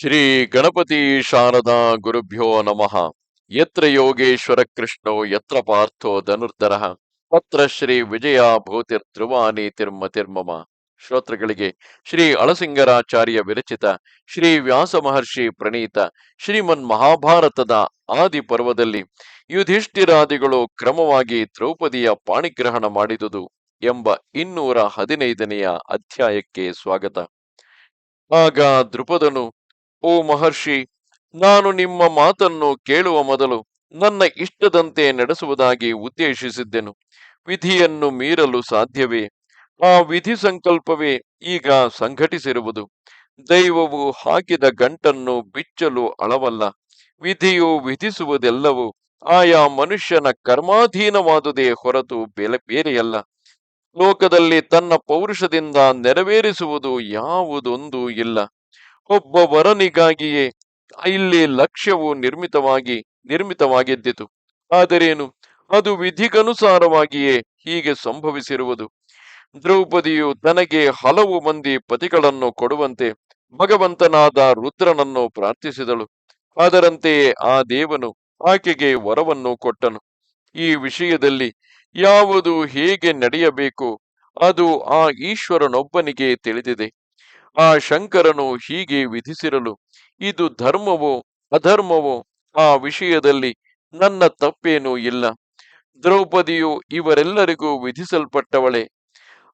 ಶ್ರೀ ಗಣಪತಿ ಶಾರದಾ ಗುರುಭ್ಯೋ ನಮಃ. ಯತ್ರ ಯೋಗೇಶ್ವರ ಕೃಷ್ಣೋ, ಯತ್ರ ಪಾರ್ಥೋ ಧನುರ್ಧರ. ಪತ್ರ ಶ್ರೀ ವಿಜಯ ಭೂತಿರ್ ಧ್ರುವಾನಿ ತಿರ್ಮತಿರ್ಮಮ. ಶ್ರೋತೃಗಳಿಗೆ ಶ್ರೀ ಅಳಸಿಂಗರಾಚಾರ್ಯ ವಿರಚಿತ ಶ್ರೀ ವ್ಯಾಸ ಮಹರ್ಷಿ ಪ್ರಣೀತ ಶ್ರೀಮನ್ ಮಹಾಭಾರತದ ಆದಿ ಪರ್ವದಲ್ಲಿ ಯುಧಿಷ್ಠಿರಾದಿಗಳು ಕ್ರಮವಾಗಿ ದ್ರೌಪದಿಯ ಪಾಣಿಗ್ರಹಣ ಮಾಡಿದುದು ಎಂಬ ಇನ್ನೂರ ಹದಿನೈದನೆಯ ಅಧ್ಯಾಯಕ್ಕೆ ಸ್ವಾಗತ. ಆಗ ದೃಪದನು ಓ ಮಹರ್ಷಿ, ನಾನು ನಿಮ್ಮ ಮಾತನ್ನು ಕೇಳುವ ಮೊದಲು ನನ್ನ ಇಷ್ಟದಂತೆ ನಡೆಸುವುದಾಗಿ ಉದ್ದೇಶಿಸಿದ್ದೆನು. ವಿಧಿಯನ್ನು ಮೀರಲು ಸಾಧ್ಯವೇ? ಆ ವಿಧಿ ಸಂಕಲ್ಪವೇ ಈಗ ಸಂಘಟಿಸಿರುವುದು. ದೈವವು ಹಾಕಿದ ಗಂಟನ್ನು ಬಿಚ್ಚಲು ಅಳವಲ್ಲ. ವಿಧಿಯು ವಿಧಿಸುವುದೆಲ್ಲವೂ ಆಯಾ ಮನುಷ್ಯನ ಕರ್ಮಾಧೀನವಾದುದೇ ಹೊರತು ಬೆಲೆ, ಬೇರೆಯಲ್ಲ. ಲೋಕದಲ್ಲಿ ತನ್ನ ಪೌರುಷದಿಂದ ನೆರವೇರಿಸುವುದು ಯಾವುದೊಂದು ಇಲ್ಲ. ಒಬ್ಬ ವರನಿಗಾಗಿಯೇ ಇಲ್ಲಿ ಲಕ್ಷ್ಯವು ನಿರ್ಮಿತವಾಗಿ, ನಿರ್ಮಿತವಾಗಿದ್ದಿತು. ಆದರೇನು? ಅದು ವಿಧಿಗನುಸಾರವಾಗಿಯೇ ಹೀಗೆ ಸಂಭವಿಸಿರುವುದು. ದ್ರೌಪದಿಯು ತನಗೆ ಹಲವು ಮಂದಿ ಪತಿಗಳನ್ನು ಕೊಡುವಂತೆ ಭಗವಂತನಾದ ರುದ್ರನನ್ನು ಪ್ರಾರ್ಥಿಸಿದಳು. ಅದರಂತೆಯೇ ಆ ದೇವನು ಆಕೆಗೆ ವರವನ್ನು ಕೊಟ್ಟನು. ಈ ವಿಷಯದಲ್ಲಿ ಯಾವುದು ಹೇಗೆ ನಡೆಯಬೇಕು ಅದು ಆ ಈಶ್ವರನೊಬ್ಬನಿಗೆ ತಿಳಿದಿದೆ. ಆ ಶಂಕರನು ಹೀಗೆ ವಿಧಿಸಿರಲು, ಇದು ಧರ್ಮವೋ ಅಧರ್ಮವೋ ಆ ವಿಷಯದಲ್ಲಿ ನನ್ನ ತಪ್ಪೇನೂ ಇಲ್ಲ. ದ್ರೌಪದಿಯು ಇವರೆಲ್ಲರಿಗೂ ವಿಧಿಸಲ್ಪಟ್ಟವಳೆ.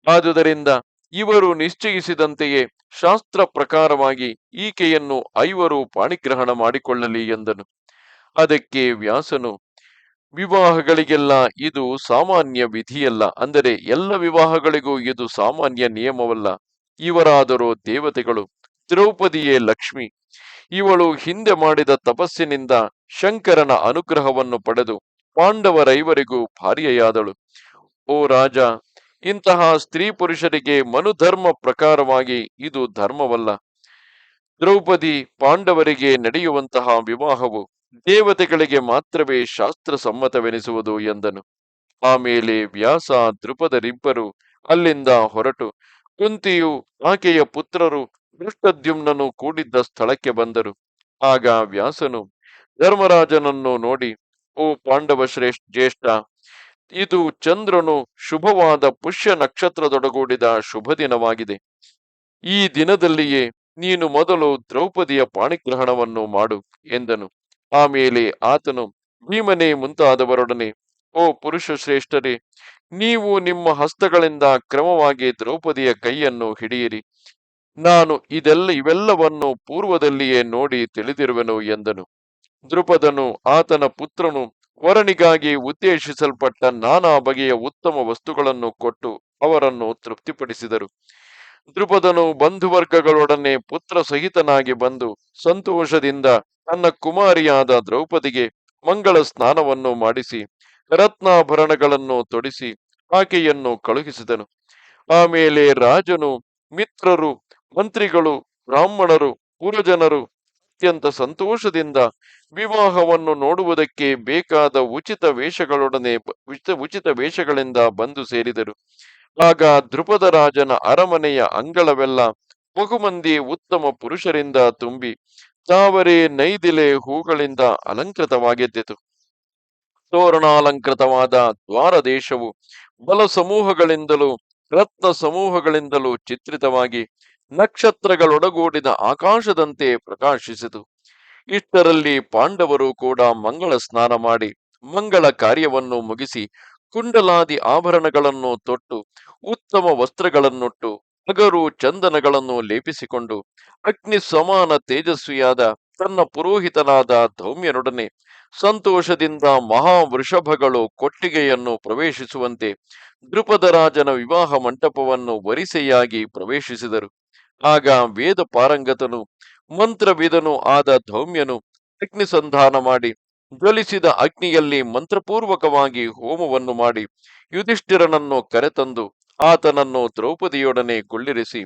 ಆದುದರಿಂದ ಇವರು ನಿಶ್ಚಯಿಸಿದಂತೆಯೇ ಶಾಸ್ತ್ರ ಪ್ರಕಾರವಾಗಿ ಈಕೆಯನ್ನು ಐವರು ಪಾಣಿಗ್ರಹಣ ಮಾಡಿಕೊಳ್ಳಲಿ ಎಂದನು. ಅದಕ್ಕೆ ವ್ಯಾಸನು, ವಿವಾಹಗಳಿಗೆಲ್ಲ ಇದು ಸಾಮಾನ್ಯ ವಿಧಿಯಲ್ಲ. ಅಂದರೆ ಎಲ್ಲ ವಿವಾಹಗಳಿಗೂ ಇದು ಸಾಮಾನ್ಯ ನಿಯಮವಲ್ಲ. ಇವರಾದರೋ ದೇವತೆಗಳು. ದ್ರೌಪದಿಯೇ ಲಕ್ಷ್ಮಿ. ಇವಳು ಹಿಂದೆ ಮಾಡಿದ ತಪಸ್ಸಿನಿಂದ ಶಂಕರನ ಅನುಗ್ರಹವನ್ನು ಪಡೆದು ಪಾಂಡವರೈವರಿಗೂ ಭಾರ್ಯೆಯಾದಳು. ಓ ರಾಜ, ಇಂತಹ ಸ್ತ್ರೀ ಪುರುಷರಿಗೆ ಮನುಧರ್ಮ ಪ್ರಕಾರವಾಗಿ ಇದು ಧರ್ಮವಲ್ಲ. ದ್ರೌಪದಿ ಪಾಂಡವರಿಗೆ ನಡೆಯುವಂತಹ ವಿವಾಹವು ದೇವತೆಗಳಿಗೆ ಮಾತ್ರವೇ ಶಾಸ್ತ್ರ ಸಮ್ಮತವೆನಿಸುವುದು ಎಂದನು ಆಮೇಲೆ ವ್ಯಾಸ ದ್ರುಪದರಿಬ್ಬರು ಅಲ್ಲಿಂದ ಹೊರಟು ಕುಂತಿಯು ಆಕೆಯ ಪುತ್ರರು ದೃಷ್ಟದ್ಯುಮ್ನನು ಕೂಡಿದ್ದ ಸ್ಥಳಕ್ಕೆ ಬಂದರು. ಆಗ ವ್ಯಾಸನು ಧರ್ಮರಾಜನನ್ನು ನೋಡಿ, ಓ ಪಾಂಡವ ಶ್ರೇಷ್ಠ, ಜ್ಯೇಷ್ಠ, ಇದು ಚಂದ್ರನು ಶುಭವಾದ ಪುಷ್ಯ ನಕ್ಷತ್ರದೊಡಗೂಡಿದ ಶುಭ ದಿನವಾಗಿದೆ. ಈ ದಿನದಲ್ಲಿಯೇ ನೀನು ಮೊದಲು ದ್ರೌಪದಿಯ ಪಾಣಿಗ್ರಹಣವನ್ನು ಮಾಡು ಎಂದನು. ಆಮೇಲೆ ಆತನು ಭೀಮನೆ ಮುಂತಾದವರೊಡನೆ ಓ ಪುರುಷ ಶ್ರೇಷ್ಠರೇ, ನೀವು ನಿಮ್ಮ ಹಸ್ತಗಳಿಂದ ಕ್ರಮವಾಗಿ ದ್ರೌಪದಿಯ ಕೈಯನ್ನು ಹಿಡಿಯಿರಿ. ನಾನು ಇದೆಲ್ಲ, ಇವೆಲ್ಲವನ್ನು ಪೂರ್ವದಲ್ಲಿಯೇ ನೋಡಿ ತಿಳಿದಿರುವೆನು ಎಂದನು. ದೃಪದನು ಆತನ ಪುತ್ರನು ವರನಿಗಾಗಿ ಉದ್ದೇಶಿಸಲ್ಪಟ್ಟ ನಾನಾ ಬಗೆಯ ಉತ್ತಮ ವಸ್ತುಗಳನ್ನು ಕೊಟ್ಟು ಅವರನ್ನು ತೃಪ್ತಿಪಡಿಸಿದರು. ದೃಪದನು ಬಂಧುವರ್ಗಗಳೊಡನೆ ಪುತ್ರ ಸಹಿತನಾಗಿ ಬಂದು ಸಂತೋಷದಿಂದ ತನ್ನ ಕುಮಾರಿಯಾದ ದ್ರೌಪದಿಗೆ ಮಂಗಳ ಸ್ನಾನವನ್ನು ಮಾಡಿಸಿ ರತ್ನಾಭರಣಗಳನ್ನು ತೊಡಿಸಿ ಆಕೆಯನ್ನು ಕಳುಹಿಸಿದನು. ಆಮೇಲೆ ರಾಜನು, ಮಿತ್ರರು, ಮಂತ್ರಿಗಳು, ಬ್ರಾಹ್ಮಣರು ಪುರಜನರು ಅತ್ಯಂತ ಸಂತೋಷದಿಂದ ವಿವಾಹವನ್ನು ನೋಡುವುದಕ್ಕೆ ಬೇಕಾದ ಉಚಿತ ವೇಷಗಳೊಡನೆ ಉಚಿತ ಉಚಿತ ವೇಷಗಳಿಂದ ಬಂದು ಸೇರಿದರು. ಆಗ ಧ್ರುಪದ ರಾಜನ ಅರಮನೆಯ ಅಂಗಳವೆಲ್ಲ ಬಹುಮಂದಿ ಉತ್ತಮ ಪುರುಷರಿಂದ ತುಂಬಿ ತಾವರೆ ನೈದಿಲೆ ಹೂಗಳಿಂದ ಅಲಂಕೃತವಾಗಿದ್ದಿತು. ತೋರಣಾಲಂಕೃತವಾದ ದ್ವಾರ ದೇಶವು ಬಲ ಸಮೂಹಗಳಿಂದಲೂ ರತ್ನ ಸಮೂಹಗಳಿಂದಲೂ ಚಿತ್ರಿತವಾಗಿ ನಕ್ಷತ್ರಗಳೊಡಗೂಡಿದ ಆಕಾಶದಂತೆ ಪ್ರಕಾಶಿಸಿತು. ಇಷ್ಟರಲ್ಲಿ ಪಾಂಡವರು ಕೂಡ ಮಂಗಳ ಸ್ನಾನ ಮಾಡಿ ಮಂಗಳ ಕಾರ್ಯವನ್ನು ಮುಗಿಸಿ ಕುಂಡಲಾದಿ ಆಭರಣಗಳನ್ನು ತೊಟ್ಟು ಉತ್ತಮ ವಸ್ತ್ರಗಳನ್ನುಟ್ಟು ಹಗರು ಚಂದನಗಳನ್ನು ಲೇಪಿಸಿಕೊಂಡು ಅಗ್ನಿ ಸಮಾನ ತೇಜಸ್ವಿಯಾದ ತನ್ನ ಪುರೋಹಿತನಾದ ಧೌಮ್ಯನೊಡನೆ ಸಂತೋಷದಿಂದ ಮಹಾ ವೃಷಭಗಳು ಕೊಟ್ಟಿಗೆಯನ್ನು ಪ್ರವೇಶಿಸುವಂತೆ ದೃಪದ ರಾಜನ ವಿವಾಹ ಮಂಟಪವನ್ನು ವರಿಸೆಯಾಗಿ ಪ್ರವೇಶಿಸಿದರು. ಆಗ ವೇದ ಪಾರಂಗತನು, ಮಂತ್ರವಿದನು ಆದ ಧೌಮ್ಯನು ಅಗ್ನಿ ಸಂಧಾನ ಮಾಡಿ, ಜ್ವಲಿಸಿದ ಅಗ್ನಿಯಲ್ಲಿ ಮಂತ್ರಪೂರ್ವಕವಾಗಿ ಹೋಮವನ್ನು ಮಾಡಿ ಯುಧಿಷ್ಠಿರನನ್ನು ಕರೆತಂದು ಆತನನ್ನು ದ್ರೌಪದಿಯೊಡನೆ ಕುಳ್ಳಿರಿಸಿ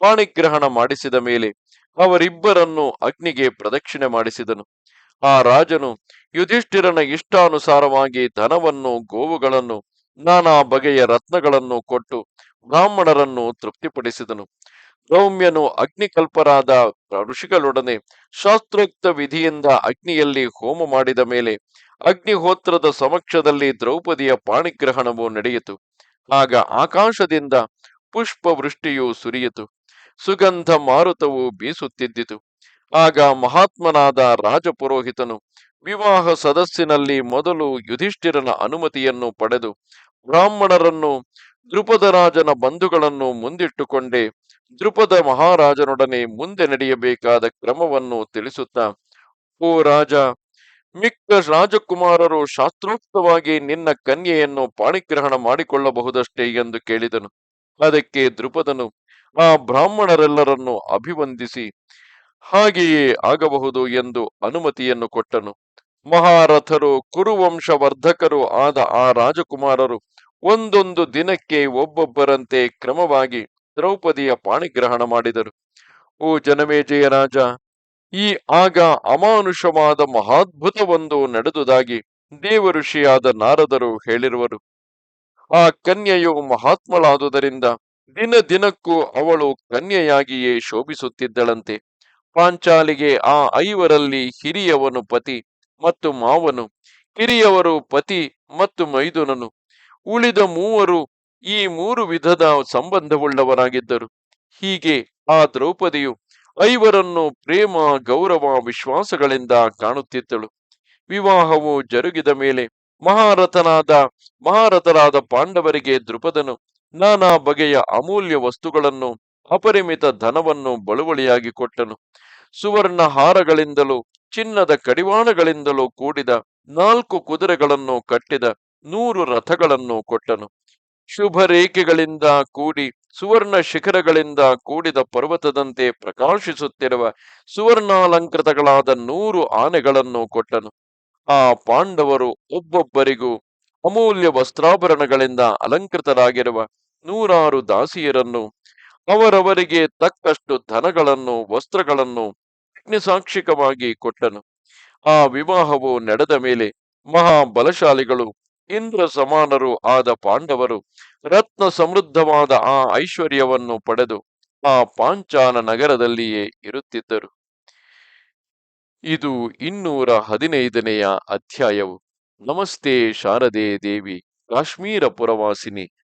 ಪಾಣಿಗ್ರಹಣ ಮಾಡಿಸಿದ ಮೇಲೆ ಅವರಿಬ್ಬರನ್ನು ಅಗ್ನಿಗೆ ಪ್ರದಕ್ಷಿಣೆ ಮಾಡಿಸಿದನು. ಆ ರಾಜನು ಯುಧಿಷ್ಠಿರನ ಇಷ್ಟಾನುಸಾರವಾಗಿ ಧನವನ್ನು, ಗೋವುಗಳನ್ನು, ನಾನಾ ಬಗೆಯ ರತ್ನಗಳನ್ನು ಕೊಟ್ಟು ಬ್ರಾಹ್ಮಣರನ್ನು ತೃಪ್ತಿಪಡಿಸಿದನು. ರೌಮ್ಯನು ಅಗ್ನಿಕಲ್ಪರಾದ ಋಷಿಗಳೊಡನೆ ಶಾಸ್ತ್ರೋಕ್ತ ವಿಧಿಯಿಂದ ಅಗ್ನಿಯಲ್ಲಿ ಹೋಮ ಮಾಡಿದ ಮೇಲೆ ಅಗ್ನಿಹೋತ್ರದ ಸಮಕ್ಷದಲ್ಲಿ ದ್ರೌಪದಿಯ ಪಾಣಿಗ್ರಹಣವು ನಡೆಯಿತು. ಆಗ ಆಕಾಶದಿಂದ ಪುಷ್ಪವೃಷ್ಟಿಯು ಸುರಿಯಿತು. ಸುಗಂಧ ಮಾರುತವು ಬೀಸುತ್ತಿದ್ದಿತು. ಆಗ ಮಹಾತ್ಮನಾದ ರಾಜಪುರೋಹಿತನು ವಿವಾಹ ಸದಸ್ಸಿನಲ್ಲಿ ಮೊದಲು ಯುಧಿಷ್ಠಿರನ ಅನುಮತಿಯನ್ನು ಪಡೆದು ಬ್ರಾಹ್ಮಣರನ್ನು ದೃಪದ ರಾಜನ ಬಂಧುಗಳನ್ನು ಮುಂದಿಟ್ಟುಕೊಂಡೇ ದೃಪದ ಮಹಾರಾಜನೊಡನೆ ಮುಂದೆ ನಡೆಯಬೇಕಾದ ಕ್ರಮವನ್ನು ತಿಳಿಸುತ್ತಾ, ಓ ರಾಜ, ಮಿಕ್ಕ ರಾಜಕುಮಾರರು ಶಾಸ್ತ್ರೋಕ್ತವಾಗಿ ನಿನ್ನ ಕನ್ಯೆಯನ್ನು ಪಾಣಿಗ್ರಹಣ ಮಾಡಿಕೊಳ್ಳಬಹುದಷ್ಟೇ? ಎಂದು ಕೇಳಿದನು. ಅದಕ್ಕೆ ದೃಪದನು ಆ ಬ್ರಾಹ್ಮಣರೆಲ್ಲರನ್ನು ಅಭಿವಂದಿಸಿ ಹಾಗೆಯೇ ಆಗಬಹುದು ಎಂದು ಅನುಮತಿಯನ್ನು ಕೊಟ್ಟನು. ಮಹಾರಥರು, ಕುರುವಂಶವರ್ಧಕರು ಆದ ಆ ರಾಜಕುಮಾರರು ಒಂದೊಂದು ದಿನಕ್ಕೆ ಒಬ್ಬೊಬ್ಬರಂತೆ ಕ್ರಮವಾಗಿ ದ್ರೌಪದಿಯ ಪಾಣಿಗ್ರಹಣ ಮಾಡಿದರು. ಓ ಜನಮೇಜಯ ರಾಜ! ಈ ಆಗ ಅಮಾನುಷವಾದ ಮಹಾದ್ಭುತವೊಂದು ನಡೆದುದಾಗಿ ದೇವಋಷಿಯಾದ ನಾರದರು ಹೇಳಿರುವರು. ಆ ಕನ್ಯೆಯು ಮಹಾತ್ಮಳಾದುದರಿಂದ ದಿನ ದಿನಕ್ಕೂ ಅವಳು ಕನ್ಯೆಯಾಗಿಯೇ ಶೋಭಿಸುತ್ತಿದ್ದಳಂತೆ. ಪಾಂಚಾಲಿಗೆ ಆ ಐವರಲ್ಲಿ ಹಿರಿಯವನು ಪತಿ ಮತ್ತು ಮಾವನು, ಕಿರಿಯವರು ಪತಿ ಮತ್ತು ಮೈದುನನು. ಉಳಿದ ಮೂವರು ಈ ಮೂರು ವಿಧದ ಸಂಬಂಧವುಳ್ಳವರಾಗಿದ್ದರು. ಹೀಗೆ ಆ ದ್ರೌಪದಿಯು ಐವರನ್ನು ಪ್ರೇಮ, ಗೌರವ, ವಿಶ್ವಾಸಗಳಿಂದ ಕಾಣುತ್ತಿದ್ದಳು. ವಿವಾಹವು ಜರುಗಿದ ಮೇಲೆ ಮಹಾರಥನಾದ ಮಹಾರಥರಾದ ಪಾಂಡವರಿಗೆ ದೃಪದನು ನಾನಾ ಬಗೆಯ ಅಮೂಲ್ಯ ವಸ್ತುಗಳನ್ನು, ಅಪರಿಮಿತ ಧನವನ್ನು ಬಳುವಳಿಯಾಗಿ ಕೊಟ್ಟನು. ಸುವರ್ಣ ಹಾರಗಳಿಂದಲೂ, ಚಿನ್ನದ ಕಡಿವಾಣಗಳಿಂದಲೂ ಕೂಡಿದ ನಾಲ್ಕು ಕುದುರೆಗಳನ್ನು ಕಟ್ಟಿದ ನೂರು ರಥಗಳನ್ನು ಕೊಟ್ಟನು. ಶುಭ ರೇಖೆಗಳಿಂದ ಕೂಡಿ, ಸುವರ್ಣ ಶಿಖರಗಳಿಂದ ಕೂಡಿದ ಪರ್ವತದಂತೆ ಪ್ರಕಾಶಿಸುತ್ತಿರುವ ಸುವರ್ಣಾಲಂಕೃತಗಳಾದ ನೂರು ಆನೆಗಳನ್ನು ಕೊಟ್ಟನು. ಆ ಪಾಂಡವರು ಒಬ್ಬೊಬ್ಬರಿಗೂ ಅಮೂಲ್ಯ ವಸ್ತ್ರಾಭರಣಗಳಿಂದ ಅಲಂಕೃತರಾಗಿರುವ ನೂರಾರು ದಾಸಿಯರನ್ನು, ಅವರವರಿಗೆ ತಕ್ಕಷ್ಟು ಧನಗಳನ್ನು, ವಸ್ತ್ರಗಳನ್ನು ಅಗ್ನಿಸಾಕ್ಷಿಕವಾಗಿ ಕೊಟ್ಟನು. ಆ ವಿವಾಹವು ನಡೆದ ಮೇಲೆ ಮಹಾ ಬಲಶಾಲಿಗಳು ಇಂದ್ರ ಸಮಾನರು ಆದ ಪಾಂಡವರು ರತ್ನ ಸಮೃದ್ಧವಾದ ಆ ಐಶ್ವರ್ಯವನ್ನು ಪಡೆದು ಆ ಪಾಂಚಾನ ನಗರದಲ್ಲಿಯೇ ಇರುತ್ತಿದ್ದರು. ಇದು ಇನ್ನೂರ ಹದಿನೈದನೆಯ ಅಧ್ಯಾಯವು. ನಮಸ್ತೆ ಶಾರದೆ ದೇವಿ, ಕಾಶ್ಮೀರ ಪುರವಾಸಿನಿ.